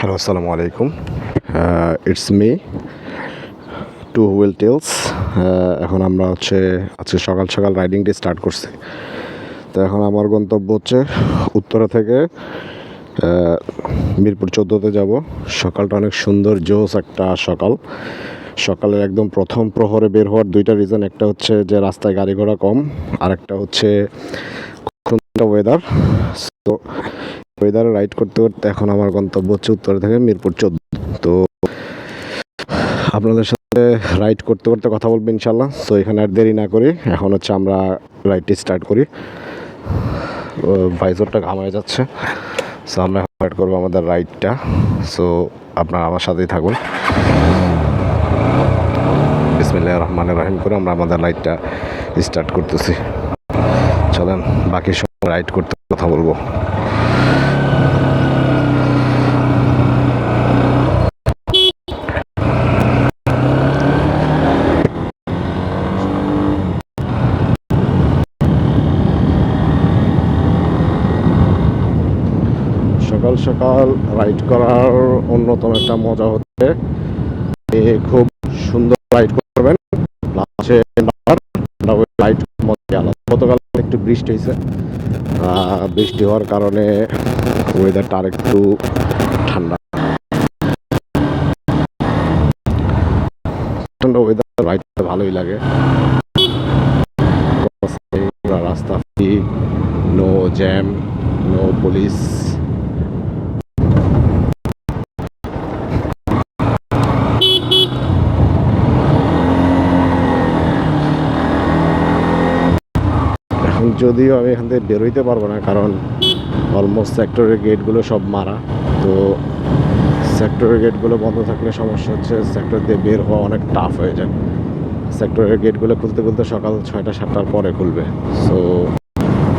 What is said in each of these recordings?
Hello আসসালামু আলাইকুম it's me two wheel tales এখন আমরা হচ্ছে, আজকে সকাল সকাল রাইডিংটি স্টার্ট করছি। তো এখন আমার গন্তব্য হচ্ছে উত্তরা থেকে মিরপুর চোদ্দোতে যাব। সকালটা অনেক সুন্দর, জোস একটা সকাল। সকালের একদম প্রথম প্রহরে বের হওয়ার দুইটা রিজন একটা হচ্ছে যে রাস্তায় গাড়ি ঘোড়া কম আর একটা হচ্ছে ওয়েদার তো ওয়েদারে রাইড করতে করতে এখন আমার গন্তব্য হচ্ছে উত্তর থেকে মিরপুর চোদ্দ। তো আপনাদের সাথে রাইড করতে করতে কথা বলব ইনশাল্লাহ তো এখানে আর দেরি না করি। এখন হচ্ছে আমরা রাইডটি স্টার্ট করি। ভাইজরটা ঘামায় যাচ্ছে। সো আমরা স্টার্ট করব আমাদের রাইডটা সো আপনারা আমার সাথেই থাকুন। বিসমিল্লাহ রহমান রহিম করে আমরা আমাদের রাইডটা স্টার্ট করতেছি। চলেন, বাকি সব রাইড করতে কথা বলব। সকাল রাইড করার অন্যতম একটা মজা হচ্ছে। খুব সুন্দর রাইড করবেন। রাইড আলাদা গতকাল একটু বৃষ্টি হয়েছে। বৃষ্টি হওয়ার কারণে ওয়েদারটা আর একটু ঠান্ডা ঠান্ডা ওয়েদার রাইড ভালোই লাগে। রাস্তা নো জ্যাম নো পুলিশ এখন যদিও আমি এখান থেকে বেরোইতে পারব না, কারণ অলমোস্ট সেক্টরের গেটগুলো সব মারা। তো সেক্টরের গেটগুলো বন্ধ থাকলে সমস্যা হচ্ছে সেক্টর দিয়ে বের হওয়া অনেক টাফ হয়ে যায়। সেক্টরের গেটগুলো খুলতে খুলতে সকাল ছয়টা, সাতটার পরে খুলবে। সো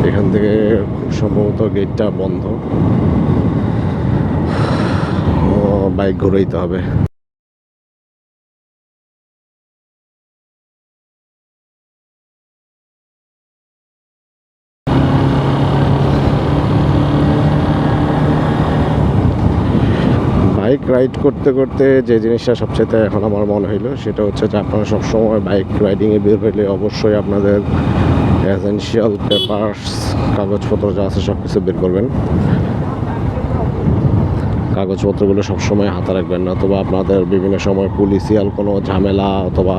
এখান থেকে খুব সম্ভবত গেটটা বন্ধ। বাইক ঘুরেইতে হবে বাইক রাইড করতে করতে যে জিনিসটা সবচেয়ে এখন আমার মনে হইল, সেটা হচ্ছে যে আপনারা সবসময় বাইক রাইডিংয়ে বের হইলে অবশ্যই আপনাদের এসেনশিয়াল পেপার্স কাগজপত্র যা আছে সব কিছু বের করবেন। কাগজপত্রগুলো সবসময় হাতে রাখবেন না অথবা আপনাদের বিভিন্ন সময় পুলিশিয়াল কোনো ঝামেলা অথবা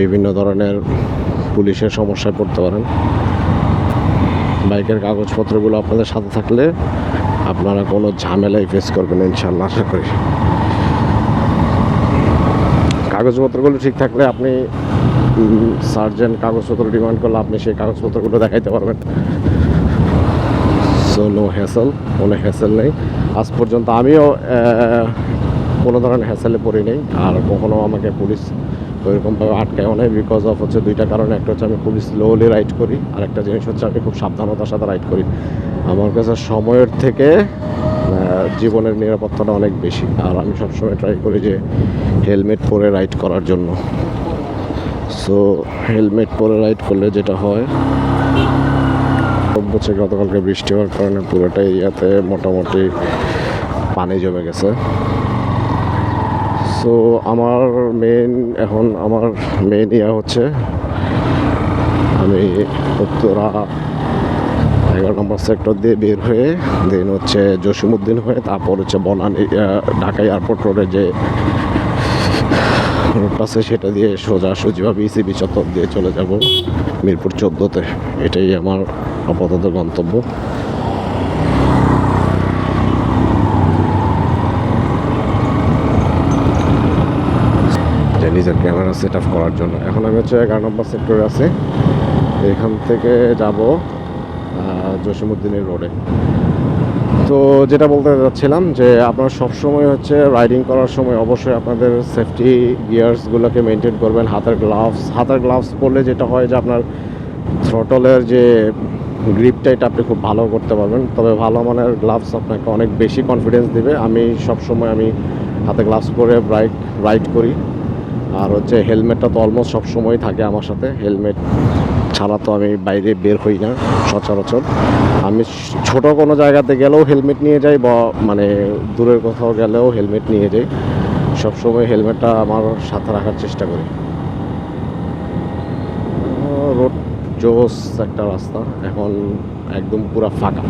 বিভিন্ন ধরনের পুলিশের সমস্যায় পড়তে পারেন। বাইকের কাগজপত্রগুলো আপনাদের সাথে থাকলে আপনারা কোনো ঝামেলাই ফেস করবেন ইনশাল্লাহ আশা করি। কাগজপত্রগুলো ঠিক থাকলে আপনি সার্জেন্ট কাগজপত্র ডিমান্ড করলে আপনি সেই কাগজপত্রগুলো দেখাইতে পারবেন। সো নো হ্যাসেল কোনো হ্যাসেল নেই। আজ পর্যন্ত আমিও কোনো ধরনের হ্যাসেলে পড়ি নেই। আর কখনো আমাকে পুলিশ ওইরকমভাবে আটকায় নাই বিকজ অফ হচ্ছে দুইটা কারণে। একটা হচ্ছে আমি খুবই স্লোলি রাইড করি আর একটা জিনিস হচ্ছে আমি খুব সাবধানতার সাথে রাইড করি। আমার কাছে সময়ের থেকে জীবনের নিরাপত্তাটা অনেক বেশি। আর আমি সবসময় ট্রাই করি যে হেলমেট পরে রাইড করার জন্য। সো হেলমেট পরে রাইড করলে যেটা হয় হচ্ছে গতকালকে বৃষ্টি হওয়ার কারণে পুরোটা এরিয়াতে মোটামুটি পানি জমে গেছে। সো আমার মেন এখন আমার মেন ইয়া হচ্ছে, আমি উত্তরা এগারো নম্বর সেক্টর দিয়ে বের হয়ে দেন হচ্ছে জসিমুদ্দিন হয়ে, তারপর হচ্ছে বনানী ঢাকা এয়ারপোর্ট রোডে যে রোডটা আছে, সেটা দিয়ে সোজা সোজাভাবে ইসিবি চত্বর দিয়ে চলে যাব মিরপুর চোদ্দোতে। এটাই আমার আপাতত গন্তব্য। নিজের ক্যামেরা সেট আপ করার জন্য। এখন আমি হচ্ছে এগারো নম্বর সেক্টরে আছি। এখান থেকে যাব জসিমুদ্দিনের রোডে তো যেটা বলতে যাচ্ছিলাম যে আপনারা সবসময় হচ্ছে রাইডিং করার সময় অবশ্যই আপনাদের সেফটি গিয়ার্সগুলোকে মেনটেন করবেন, হাতের গ্লাভস হাতের গ্লাভস পরলে যেটা হয় যে আপনার থ্রটলের যে গ্রিপটা এটা আপনি খুব ভালো করতে পারবেন। তবে ভালো মানের গ্লাভস আপনাকে অনেক বেশি কনফিডেন্স দিবে। আমি সব সময় আমি হাতে গ্লাভস পরে রাইড রাইড করি। আর হচ্ছে হেলমেটটা তো অলমোস্ট সবসময় থাকে আমার সাথে। হেলমেট ছাড়া তো আমি বাইরে বের হই না, সচরাচর। আমি ছোট কোনো জায়গাতে গেলেও হেলমেট নিয়ে যাই বা মানে দূরের কোথাও গেলেও হেলমেট নিয়ে যাই। সবসময় হেলমেটটা আমার সাথে রাখার চেষ্টা করি। রোড জোস একটা রাস্তা, এখন একদম পুরো ফাঁকা।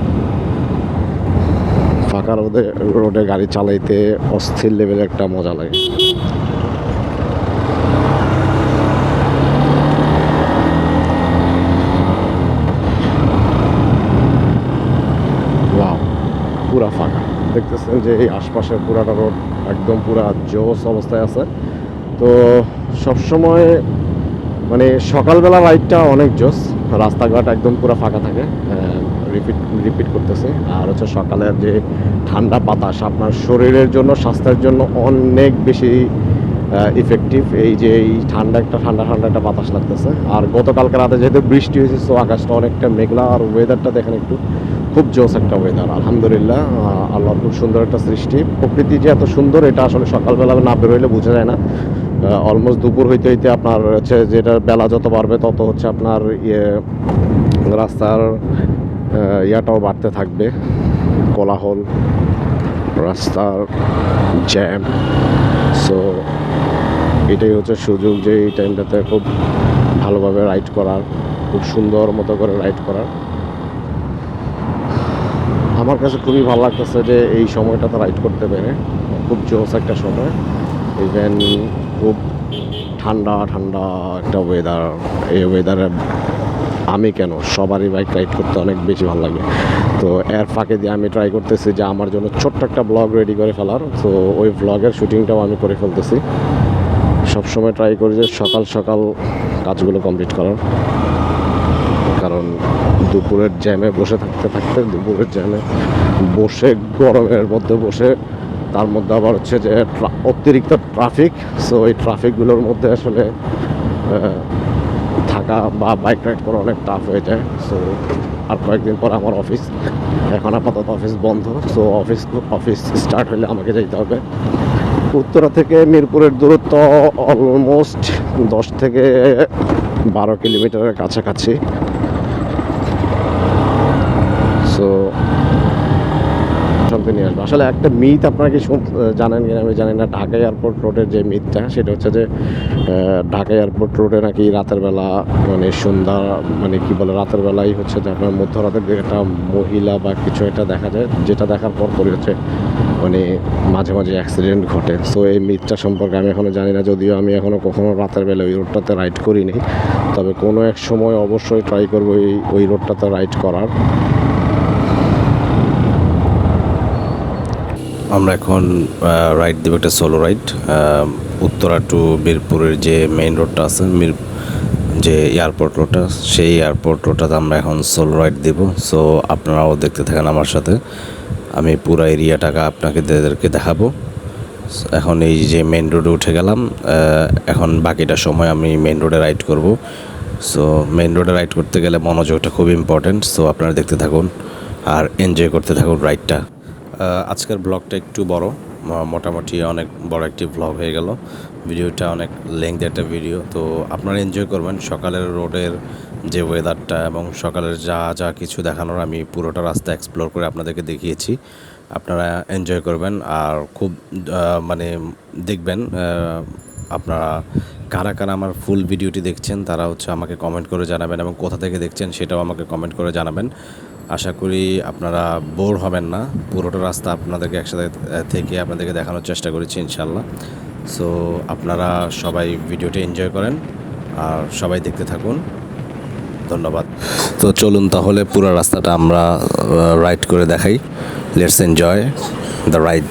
ফাঁকা রোদে, রোডে গাড়ি চালাইতে অস্থির লেভেলে একটা মজা লাগে। পুরা ফাঁকা দেখতেছেন যে এই আশপাশের পুরাটা রোড একদম পুরা জোস অবস্থায় আছে। তো সবসময় মানে সকালবেলা রাইডটা অনেক জোস। রাস্তাঘাট একদম পুরো ফাঁকা থাকে। রিপিট রিপিট করতেছে। আর হচ্ছে সকালের যে ঠান্ডা বাতাস, আপনার শরীরের জন্য, স্বাস্থ্যের জন্য অনেক বেশি ইফেক্টিভ এই যে এই ঠান্ডা একটা, ঠান্ডা ঠান্ডা একটা বাতাস লাগতেছে। আর গতকালকে রাতে যেহেতু বৃষ্টি হয়েছে তো আকাশটা অনেকটা মেঘলা আর ওয়েদারটা দেখেন একটু খুব জোস একটা ওয়েদার আলহামদুলিল্লাহ আল্লাহর খুব সুন্দর একটা সৃষ্টি। প্রকৃতি যে এত সুন্দর, এটা আসলে সকালবেলা না বেরোইলে বোঝা যায় না। অলমোস্ট দুপুর হইতে হইতে আপনার হচ্ছে যেটা বেলা যত বাড়বে, তত হচ্ছে আপনার ইয়ে রাস্তার ইয়াটাও বাড়তে থাকবে। কোলাহল, রাস্তার জ্যাম সো এটাই হচ্ছে সুযোগ যে এই টাইমটাতে খুব ভালোভাবে রাইড করার, খুব সুন্দর মতো করে রাইড করার। আমার কাছে খুবই ভালো লাগতেছে যে এই সময়টাতে রাইড করতে পেরে। খুব জোস একটা সময়। ইভেন খুব ঠান্ডা ঠান্ডা একটা ওয়েদার এই ওয়েদারে আমি কেন? সবারই বাইক রাইড করতে অনেক বেশি ভালো লাগে। তো এর ফাঁকে দিয়ে আমি ট্রাই করতেছি যে আমার জন্য ছোট্ট একটা ব্লগ রেডি করে ফেলার। তো ওই ব্লগের শুটিংটাও আমি করে ফেলতেছি। সবসময় ট্রাই করি যে সকাল সকাল কাজগুলো কমপ্লিট করার। কারণ দুপুরের জ্যামে বসে থাকতে থাকতে, দুপুরের জ্যামে বসে গরমের মধ্যে বসে, তার মধ্যে আবার হচ্ছে যে অতিরিক্ত ট্রাফিক সো এই ট্রাফিকগুলোর মধ্যে আসলে থাকা বা বাইক রাইড করা অনেক টাফ হয়ে যায়। সো আর কয়েকদিন পর আমার অফিস এখন আপাতত অফিস বন্ধ সো অফিস অফিস স্টার্ট হলে আমাকে যেতে হবে। উত্তরা থেকে মিরপুরের দূরত্ব অলমোস্ট দশ থেকে বারো কিলোমিটারের কাছাকাছি। সো শান্তি নিয়ে আসবে। আসলে একটা মিথ আপনারা কি জানেন কিনা আমি জানি না। ঢাকা এয়ারপোর্ট রোডের যে মিথটা সেটা হচ্ছে যে ঢাকা এয়ারপোর্ট রোডে নাকি রাতের বেলা মানে সন্ধ্যা মানে কি বলে, রাতের বেলায় হচ্ছে যে আপনার মধ্যরাতের একটা মহিলা বা কিছু একটা দেখা যায়, যেটা দেখার পর পরে হচ্ছে মানে মাঝে মাঝে অ্যাক্সিডেন্ট ঘটে। সো এই মিথটা সম্পর্কে আমি এখনও জানি না, যদিও আমি এখনও কখনো রাতের বেলা ওই রোডটাতে রাইড করিনি। তবে কোনো এক সময় অবশ্যই ট্রাই করব ওই ওই রোডটাতে রাইড করার। আমরা এখন রাইড দেবো একটা সোলো রাইড উত্তরা টু বীরপুরের যে মেইন রোডটা আছে, মির, যে এয়ারপোর্ট রোডটা সেই এয়ারপোর্ট রোডটাতে আমরা এখন সোলো রাইড দেব। সো আপনারাও দেখতে থাকেন আমার সাথে। আমি পুরো এরিয়াটাকে আপনাকে এদেরকে দেখাবো। এখন এই যে মেন রোডে উঠে গেলাম এখন বাকিটা সময় আমি মেন রোডে রাইড করব। সো মেন রোডে রাইড করতে গেলে মনোযোগটা খুব ইম্পর্ট্যান্ট সো আপনারা দেখতে থাকুন আর এনজয় করতে থাকুন রাইডটা আজকের ব্লগটা একটু বড় মোটামুটি অনেক বড় একটি ব্লগ হয়ে গেল। ভিডিওটা অনেক লেংথ একটা ভিডিও তো আপনারা এনজয় করবেন। সকালের রোডের যে ওয়েদারটা এবং সকালের যা যা কিছু দেখানোর, আমি পুরোটা রাস্তা এক্সপ্লোর করে আপনাদেরকে দেখিয়েছি। আপনারা এনজয় করবেন আর খুব মানে দেখবেন আপনারা কারা কারা আমার ফুল ভিডিওটি দেখছেন, তারা হচ্ছে আমাকে কমেন্ট করে জানাবেন এবং কোথা থেকে দেখছেন, সেটাও আমাকে কমেন্ট করে জানাবেন। আশা করি আপনারা বোর হবেন না। পুরোটা রাস্তা আপনাদেরকে একসাথে থেকে আপনাদেরকে দেখানোর চেষ্টা করেছি ইনশাল্লাহ সো, আপনারা সবাই ভিডিওটি এনজয় করেন আর সবাই দেখতে থাকুন। ধন্যবাদ। তো চলুন তাহলে পুরো রাস্তাটা আমরা রাইড করে দেখাই। লেটস এনজয় দ্য রাইড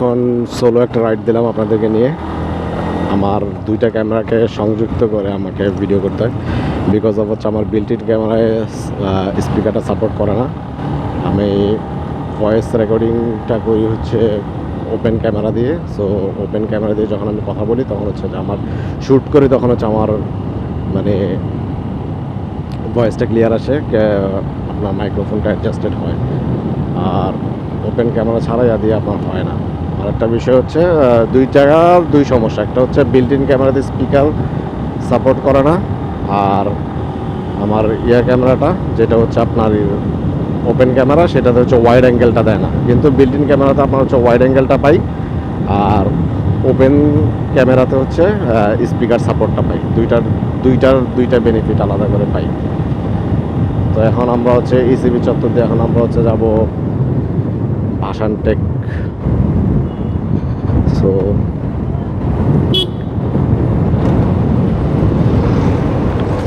এতক্ষণ সোলো একটা রাইড দিলাম আপনাদেরকে নিয়ে। আমার দুইটা ক্যামেরাকে সংযুক্ত করে আমাকে ভিডিও করতে হয়। বিকজ অফ হচ্ছে আমার বিল্টিন ক্যামেরায় স্পিকারটা সাপোর্ট করে না। আমি ভয়েস রেকর্ডিংটা করি হচ্ছে ওপেন ক্যামেরা দিয়ে। সো ওপেন ক্যামেরা দিয়ে যখন আমি কথা বলি, তখন হচ্ছে যে আমার শ্যুট করি, তখন হচ্ছে আমার মানে ভয়েসটা ক্লিয়ার আসে আপনার মাইক্রোফোনটা অ্যাডজাস্টেড হয়। আর ওপেন ক্যামেরা ছাড়াই দিয়ে আপনার হয় না। আর একটা বিষয় হচ্ছে দুই জায়গার দুই সমস্যা। একটা হচ্ছে বিল্ট ইন ক্যামেরাতে স্পিকার সাপোর্ট করে না, আর আমার ইয়া ক্যামেরাটা যেটা হচ্ছে আপনার ওপেন ক্যামেরা সেটাতে হচ্ছে ওয়াইড অ্যাঙ্গেলটা দেয় না। কিন্তু বিল্ট ইন ক্যামেরাতে আপনার হচ্ছে ওয়াইড অ্যাঙ্গেলটা পাই, আর ওপেন ক্যামেরাতে হচ্ছে স্পিকার সাপোর্টটা পাই। দুইটার দুইটার, দুইটা বেনিফিট আলাদা করে পাই। তো এখন আমরা হচ্ছে ইসিবি চত্বর দিয়ে এখন আমরা হচ্ছে যাব ভাসান টেক সো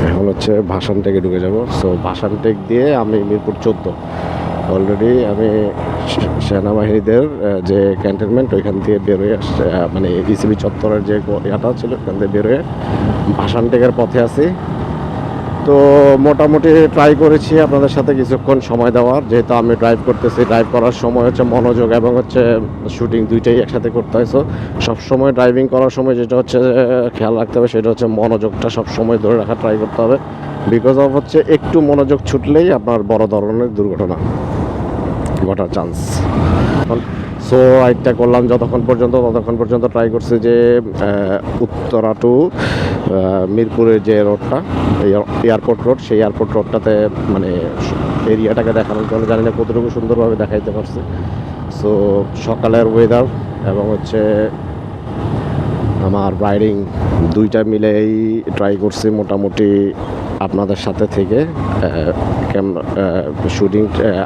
এখন হচ্ছে ভাসান টেকে ঢুকে যাব। সো ভাসান টেক দিয়ে আমি মিরপুর চোদ্দ। অলরেডি আমি সেনাবাহিনীদের যে ক্যান্টনমেন্ট ওইখান থেকে বেরোয় আসছে। মানে ইসিবি চত্বরের যে ইয়াটা ছিল, ওখান থেকে বেরোয়। ভাসান টেকের পথে আছি। তো মোটামুটি ট্রাই করেছি আপনাদের সাথে কিছুক্ষণ সময় দেওয়ার। যেহেতু আমি ড্রাইভ করতেছি ড্রাইভ করার সময় হচ্ছে মনোযোগ এবং হচ্ছে শুটিং দুইটাই একসাথে করতে হয়। সো সবসময় ড্রাইভিং করার সময় যেটা হচ্ছে, খেয়াল রাখতে হবে, সেটা হচ্ছে মনোযোগটা সবসময় ধরে রাখা ট্রাই করতে হবে। বিকজ অফ হচ্ছে একটু মনোযোগ ছুটলেই আপনার বড় ধরনের দুর্ঘটনা ঘটার চান্স সো রাইডটা করলাম, যতক্ষণ পর্যন্ত, ততক্ষণ পর্যন্ত ট্রাই করছি যে উত্তরা টু মিরপুরের যে রোডটা এয়ারপোর্ট রোড সেই এয়ারপোর্ট রোডটাতে মানে এরিয়াটাকে দেখানোর জন্য জানি না কতটুকু সুন্দরভাবে দেখাইতে পারছি। সো সকালের ওয়েদার এবং হচ্ছে আমার রাইডিং দুইটা মিলেই ট্রাই করছি মোটামুটি আপনাদের সাথে থেকে ক্যামেরা শুটিং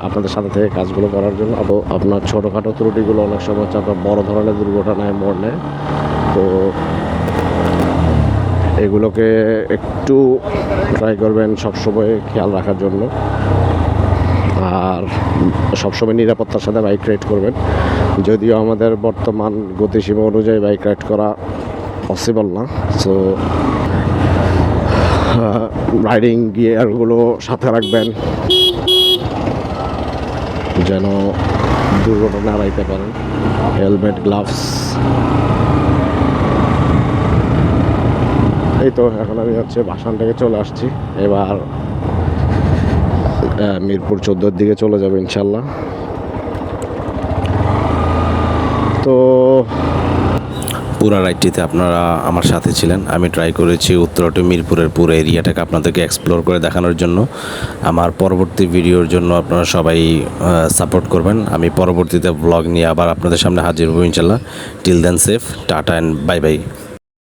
আপনাদের সাথে থেকে কাজগুলো করার জন্য। আপনার ছোটোখাটো ত্রুটিগুলো অনেক সময় হচ্ছে আপনার বড় ধরনের দুর্ঘটনায় নেয় তো এগুলোকে একটু ট্রাই করবেন সবসময় খেয়াল রাখার জন্য। আর সবসময় নিরাপত্তার সাথে বাইক রাইড করবেন। যদিও আমাদের বর্তমান গতিসীমা অনুযায়ী বাইক রাইড করা পসিবল না। সো রাইডিং গিয়ারগুলো সাথে রাখবেন। যেন দুর্ঘটনা এড়াইতে পারেন। হেলমেট গ্লাভস এই তো এখন আমি হচ্ছে ভাসান থেকে চলে আসছি। এবার মিরপুর চোদ্দোর দিকে চলে যাবে ইনশাল্লাহ। তো পুরা রাইডটিতে আপনারা আমার সাথে ছিলেন। আমি ট্রাই করেছি উত্তরাটি মিরপুরের পুরো এরিয়াটাকে আপনাদেরকে এক্সপ্লোর করে দেখানোর জন্য। আমার পরবর্তী ভিডিওর জন্য আপনারা সবাই সাপোর্ট করবেন। আমি পরবর্তীতে ব্লগ নিয়ে আবার আপনাদের সামনে হাজির হব ইনশাল্লাহ। Till then safe tata and bye bye